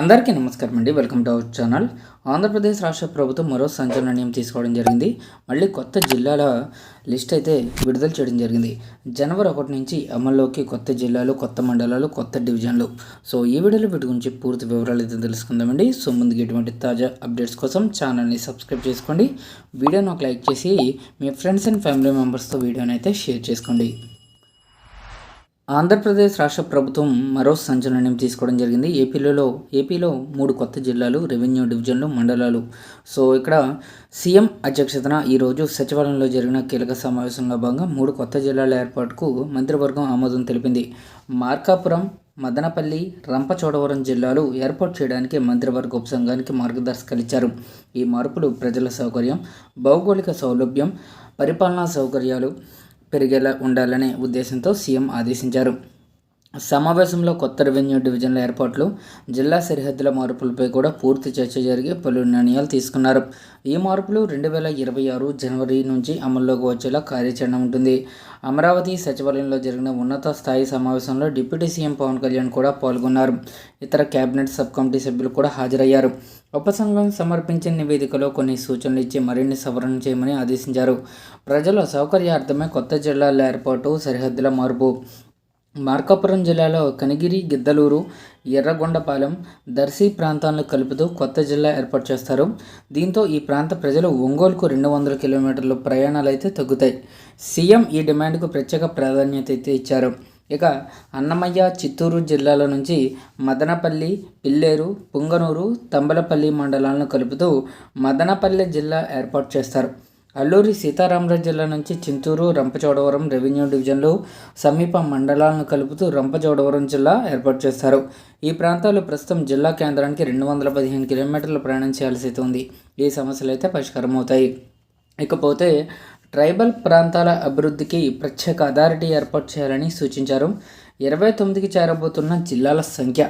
అందరికీ నమస్కారం అండి. Welcome to our channel Andhra Pradesh రాష్ట్ర ప్రభుత్వం మరో సంచలన నిర్ణయం తీసుకోవడం జరిగింది. మళ్ళీ కొత్త జిల్లాల లిస్ట్ అయితే విడుదల చేయడం జరిగింది. జనవరి ఒకటి నుంచి అమల్లోకి కొత్త జిల్లాలు కొత్త మండలాలు కొత్త డివిజన్లు. సో ఈ వీడియోలో వీటి గురించి పూర్తి వివరాలు అయితే తెలుసుకుందామండి. సో ముందుకు ఇటువంటి తాజా అప్డేట్స్ కోసం ఛానల్ని సబ్స్క్రైబ్ చేసుకోండి. వీడియోని ఒక లైక్ చేసి మీ ఫ్రెండ్స్ అండ్ ఫ్యామిలీ మెంబర్స్తో వీడియోని అయితే షేర్ చేసుకోండి. ఆంధ్రప్రదేశ్ రాష్ట్ర ప్రభుత్వం మరో సంచలన నిర్ణయం తీసుకోవడం జరిగింది. ఏపీలో ఏపీలో మూడు కొత్త జిల్లాలు రెవెన్యూ డివిజన్లు మండలాలు. సో ఇక్కడ సీఎం అధ్యక్షతన ఈరోజు సచివాలయంలో జరిగిన కీలక సమావేశంలో భాగంగా మూడు కొత్త జిల్లాల ఏర్పాటుకు మంత్రివర్గం ఆమోదం తెలిపింది. మార్కాపురం మదనపల్లి రంపచోడవరం జిల్లాలు ఏర్పాటు చేయడానికి మంత్రివర్గ ఉపసంఘానికి మార్గదర్శకాలు ఇచ్చారు ఈ మార్పులు ప్రజల సౌకర్యం భౌగోళిక సౌలభ్యం పరిపాలనా సౌకర్యాలు పెరిగేలా ఉండాలనే ఉద్దేశంతో సీఎం ఆదేశించారు. సమావేశంలో కొత్త రెవెన్యూ డివిజన్ల ఏర్పాట్లు జిల్లా సరిహద్దుల మార్పులపై కూడా పూర్తి చర్చ జరిగి పలు నిర్ణయాలు తీసుకున్నారు. ఈ మార్పులు రెండు వేల ఇరవై ఆరు జనవరి నుంచి అమల్లోకి వచ్చేలా కార్యాచరణ ఉంటుంది. అమరావతి సచివాలయంలో జరిగిన ఉన్నత స్థాయి సమావేశంలో డిప్యూటీ సీఎం పవన్ కళ్యాణ్ కూడా పాల్గొన్నారు. ఇతర కేబినెట్ సబ్ కమిటీ సభ్యులు కూడా హాజరయ్యారు. ఉపసంఘం సమర్పించిన నివేదికలో కొన్ని సూచనలు ఇచ్చి మరిన్ని సవరణ చేయమని ఆదేశించారు. ప్రజల సౌకర్యార్థమే కొత్త జిల్లాల ఏర్పాటు సరిహద్దుల మార్పు. మార్కాపురం జిల్లాలో కనిగిరి గిద్దలూరు ఎర్రగొండపాలెం దర్శి ప్రాంతాలను కలుపుతూ కొత్త జిల్లా ఏర్పాటు చేస్తారు. దీంతో ఈ ప్రాంత ప్రజలు ఒంగోలుకు రెండు వందల కిలోమీటర్ల ప్రయాణాలు అయితే తగ్గుతాయి. సీఎం ఈ డిమాండ్కు ప్రత్యేక ప్రాధాన్యత అయితే ఇచ్చారు. ఇక అన్నమయ్య చిత్తూరు జిల్లాల నుంచి మదనపల్లి పిల్లేరు పుంగనూరు తంబలపల్లి మండలాలను కలుపుతూ మదనపల్లి జిల్లా ఏర్పాటు చేస్తారు. అల్లూరి సీతారామరాజు జిల్లా నుంచి చింతూరు రంపచోడవరం రెవెన్యూ డివిజన్లు సమీప మండలాలను కలుపుతూ రంపచోడవరం జిల్లా ఏర్పాటు చేస్తారు. ఈ ప్రాంతాలు ప్రస్తుతం జిల్లా కేంద్రానికి రెండు వందల పదిహేను కిలోమీటర్లు ప్రయాణం చేయాల్సి ఉంది. ఈ సమస్యలు అయితే పరిష్కారం అవుతాయి ఇకపోతే ట్రైబల్ ప్రాంతాల అభివృద్ధికి ప్రత్యేక అథారిటీ ఏర్పాటు చేయాలని సూచించారు. ఇరవై తొమ్మిదికి చేరబోతున్న జిల్లాల సంఖ్య.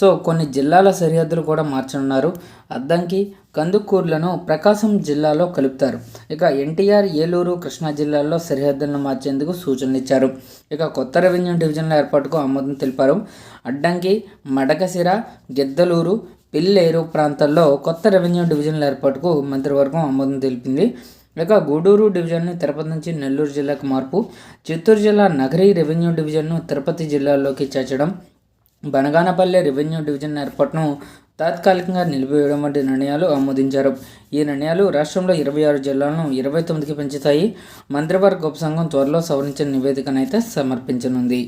సో కొన్ని జిల్లాల సరిహద్దులు కూడా మార్చనున్నారు. అద్దంకి కందుకూర్లను ప్రకాశం జిల్లాలో కలుపుతారు. ఇక ఎన్టీఆర్ ఏలూరు కృష్ణా జిల్లాల్లో సరిహద్దులను మార్చేందుకు సూచనలు ఇచ్చారు. ఇక కొత్త రెవెన్యూ డివిజన్ల ఏర్పాటుకు ఆమోదం తెలిపారు. అడ్డంకి మడకసిర గిద్దలూరు పిల్లేరు ప్రాంతాల్లో కొత్త రెవెన్యూ డివిజన్ల ఏర్పాటుకు మంత్రివర్గం ఆమోదం తెలిపింది. ఇక గూడూరు డివిజన్ను తిరుపతి నుంచి నెల్లూరు జిల్లాకు మార్పు చిత్తూరు జిల్లా నగరి రెవెన్యూ డివిజన్ను తిరుపతి జిల్లాలోకి చేర్చడం బనగానపల్లె రెవెన్యూ డివిజన్ ఏర్పాటును తాత్కాలికంగా నిలిపివేయడం వంటి నిర్ణయాలు ఆమోదించారు. ఈ నిర్ణయాలు రాష్ట్రంలో ఇరవై ఆరు జిల్లాలను ఇరవై తొమ్మిదికి పెంచుతాయి. మంత్రివర్గ ఉపసంఘం త్వరలో సవరించిన నివేదికనైతే సమర్పించనుంది.